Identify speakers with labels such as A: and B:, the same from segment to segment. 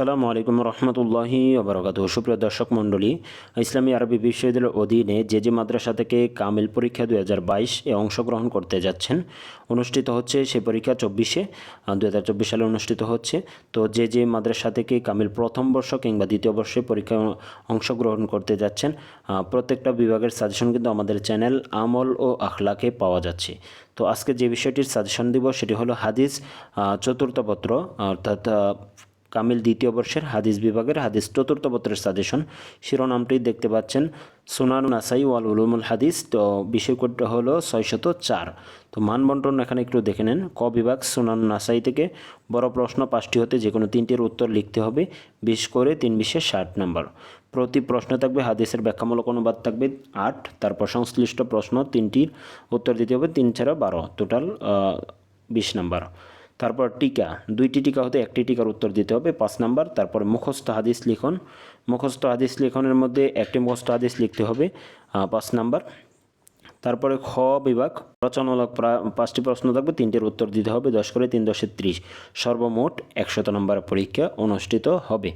A: আসসালামু আলাইকুম রহমতুল্লাহি ওবরাকাত সুপ্রিয় দর্শক মণ্ডলী, ইসলামী আরবি বিশ্ববিদ্যালয়ের অধীনে যে যে মাদ্রাসা থেকে কামিল পরীক্ষা দু হাজার বাইশ এ অংশগ্রহণ করতে যাচ্ছেন, অনুষ্ঠিত হচ্ছে সেই পরীক্ষা চব্বিশে দু হাজার চব্বিশ সালে অনুষ্ঠিত হচ্ছে। তো যে যে মাদ্রাসা থেকে কামিল প্রথম বর্ষ কিংবা দ্বিতীয় বর্ষে পরীক্ষা অংশগ্রহণ করতে যাচ্ছেন প্রত্যেকটা বিভাগের সাজেশন কিন্তু আমাদের চ্যানেল আমল ও আখলাকে পাওয়া যাচ্ছে। তো আজকে যে বিষয়টির সাজেশন দিব সেটি হলো হাদিস চতুর্থ পত্র, অর্থাৎ কামিল দ্বিতীয় বর্ষের হাদিস বিভাগের হাদিস চতুর্থ পত্রের সাজেশন। শিরোনামটি দেখতে পাচ্ছেন সুনান নাসাই ওয়াল উলুমুল হাদিস। তো বিষয় কোডটা হলো ছয়শত চার। তো মানবন্টন এখানে একটু দেখে নেন। ক বিভাগ সুনান নাসাই থেকে বড় প্রশ্ন পাঁচটি হতে যে কোনো তিনটির উত্তর লিখতে হবে। বিশ করে তিন বিশে ষাট নম্বর। প্রতি প্রশ্নে থাকবে হাদিসের ব্যাখ্যামূলক অনুবাদ থাকবে আট। তারপর সংশ্লিষ্ট প্রশ্ন তিনটির উত্তর দিতে হবে তিন ছাড়া বারো। টোটাল বিশ নাম্বার। তারপর টিকা, দুইটি টিকা হতে একটি টিকার উত্তর দিতে হবে, পাঁচ নাম্বার। তারপর মুখস্থ হাদিস লিখন, মুখস্থ হাদিস লিখনের মধ্যে একটি মুখস্থ হাদিস লিখতে হবে পাঁচ নাম্বার। তারপরে খ বিভাগ, রচনামূলক পাঁচটি প্রশ্ন থাকবে, তিনটির উত্তর দিতে হবে, দশ করে তিন দশে ত্রিশ। সর্বমোট একশত নম্বর পরীক্ষা অনুষ্ঠিত হবে।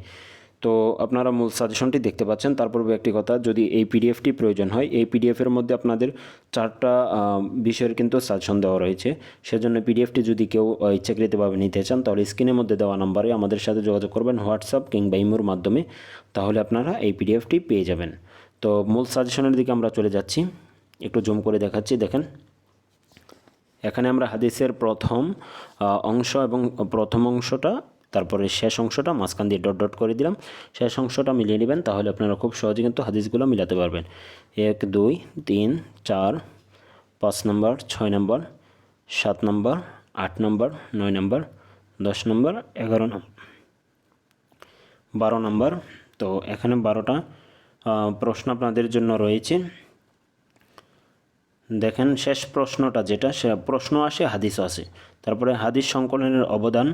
A: তো আপনারা মূল সাজেশনটি দেখতে পাচ্ছেন। তারপর একটি কথা, যদি এই পিডিএফটি প্রয়োজন হয়, এই পিডিএফের মধ্যে আপনাদের চারটা বিষয়ের কিন্তু সাজেশন দেওয়া রয়েছে। সেজন্য পিডিএফটি যদি কেউ ইচ্ছাকৃতভাবে নিতে চান, তাহলে স্ক্রিনের মধ্যে দেওয়া নাম্বারে আমাদের সাথে যোগাযোগ করবেন হোয়াটসঅ্যাপ কিংবা ইমোর মাধ্যমে। তাহলে আপনারা এই পিডিএফটি পেয়ে যাবেন। তো মূল সাজেশনের দিকে আমরা চলে যাচ্ছি। একটু জুম করে দেখাচ্ছি, দেখেন। এখানে আমরা হাদিসের প্রথম অংশ এবং প্রথম অংশটা তারপরে শেষ অংশটা মাঝখান দিয়ে ডট ডট করে দিলাম। শেষ অংশটা মিলিয়ে নেবেন, তাহলে আপনারা খুব সহজে কিন্তু হাদিসগুলো মিলাতে পারবেন। এক, দুই, তিন, চার, পাঁচ নম্বর, ছয় নম্বর, সাত নম্বর, আট নম্বর, নয় নম্বর, দশ নম্বর, এগারো নম্বর, বারো নম্বর। তো এখানে বারোটা প্রশ্ন আপনাদের জন্য রয়েছে। দেখেন শেষ প্রশ্নটা যেটা, সে প্রশ্ন আসে হাদিস আসে। তারপরে হাদিস সংকলনের অবদান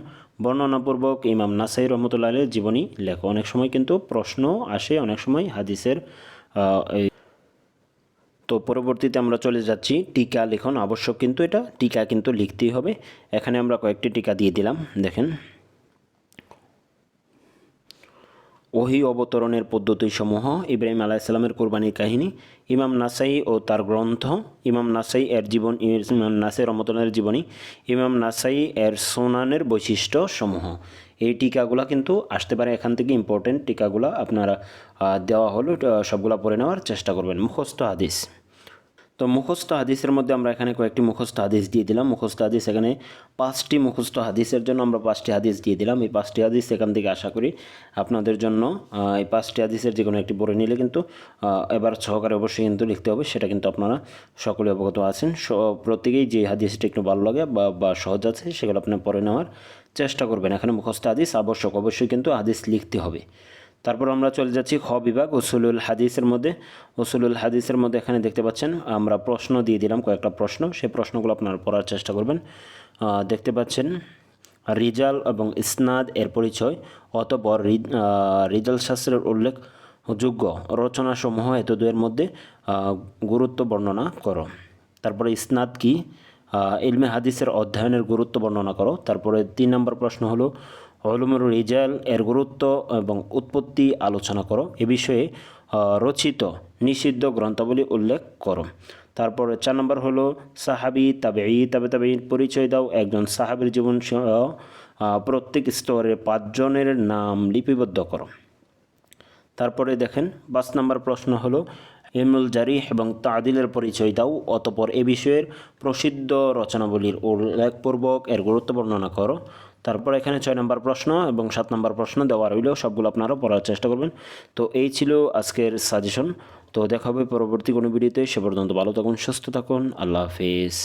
A: বর্ণনাপূর্বক ইমাম নাসাই রহমতুল্লাহ আলের জীবনী লেখো। অনেক সময় কিন্তু প্রশ্ন আসে, অনেক সময় হাদিসের তো পরবর্তীতে আমরা চলে যাচ্ছি টিকা লেখন। আবশ্যক কিন্তু এটা টিকা কিন্তু লিখতেই হবে। এখানে আমরা কয়েকটি টিকা দিয়ে দিলাম। দেখেন। ওহি অবতরণের পদ্ধতিসমূহ ইব্রাহিম আলাইসাল্লামের কোরবানির কাহিনী, ইমাম নাসাই ও তার গ্রন্থ, ইমাম নাসাই এর জীবন, ইমাম নাসাই রমতনের জীবনী, ইমাম নাসাই এর সোনানের বৈশিষ্ট্য সমূহ এই টিকাগুলা কিন্তু আসতে পারে এখান থেকে ইম্পর্টেন্ট টিকাগুলা আপনারা দেওয়া হলো সবগুলা পড়ে নেওয়ার চেষ্টা করবেন। মুখস্থ হাদিস। তো মুখস্থ হাদিসের মধ্যে আমরা এখানে কয়েকটি মুখস্থ হাদিস দিয়ে দিলাম। মুখস্থ হাদিস এখানে পাঁচটি মুখস্থ হাদিসের জন্য আমরা পাঁচটি হাদিস দিয়ে দিলাম। এই পাঁচটি হাদিস এখান থেকে আশা করি আপনাদের জন্য এই পাঁচটি হাদিসের যে কোনো একটি পড়ে নিলে কিন্তু এবার সহকারে অবশ্যই কিন্তু লিখতে হবে। সেটা কিন্তু আপনারা সকলে অবগত আছেন। প্রত্যেকেই যে হাদিসটা একটু ভালো লাগে বা বা সহজ আছে, সেগুলো আপনি পড়ে নেওয়ার চেষ্টা করবেন। এখানে মুখস্থ হাদিস আবশ্যক। অবশ্যই কিন্তু হাদিস লিখতে হবে। তারপর আমরা চলে যাচ্ছি খ বিভাগ, উসুলুল হাদিসের মধ্যে। উসুলুল হাদিসের মধ্যে এখানে দেখতে পাচ্ছেন, আমরা প্রশ্ন দিয়ে দিলাম, কয়েকটা প্রশ্ন। সেই প্রশ্নগুলো আপনারা পড়ার চেষ্টা করবেন। দেখতে পাচ্ছেন, রিজাল এবং ইসনাদ এর পরিচয় অতপর রিজাল শাস্ত্রের উল্লেখ যোগ্য। রচনাসমূহ এত দুয়ের মধ্যে গুরুত্ব বর্ণনা করো। তারপরে ইসনাদ কি? ইলমে হাদিসের অধ্যয়নের গুরুত্ব বর্ণনা করো। তারপরে তিন নম্বর প্রশ্ন হলো অলুমুর রিজাল এর গুরুত্ব এবং উৎপত্তি আলোচনা করো। এ বিষয়ে রচিত নিষিদ্ধ গ্রন্থাবলী উল্লেখ করো। তারপরে চার নম্বর হলো, সাহাবি তাবেই তাবে তাবেইর পরিচয় দাও। একজন সাহাবির জীবন প্রত্যেক স্তরে পাঁচজনের নাম লিপিবদ্ধ করো। তারপরে দেখেন, পাঁচ নম্বর প্রশ্ন হলো ইলমুল জারিহ এবং তাদিলের পরিচয় দাও অতপর এ বিষয়ের প্রসিদ্ধ রচনাবলীর উল্লেখপূর্বক এর গুরুত্ব বর্ণনা করো। তারপর এখানে ছয় নম্বর প্রশ্ন এবং সাত নম্বর প্রশ্ন দেওয়া রইলেও সবগুলো আপনারা পড়ার চেষ্টা করবেন। তো এই ছিল আজকের সাজেশন তো দেখা হবে পরবর্তী কোনো ভিডিওতে, সে পর্যন্ত ভালো থাকুন, সুস্থ থাকুন, আল্লাহ হাফিজ।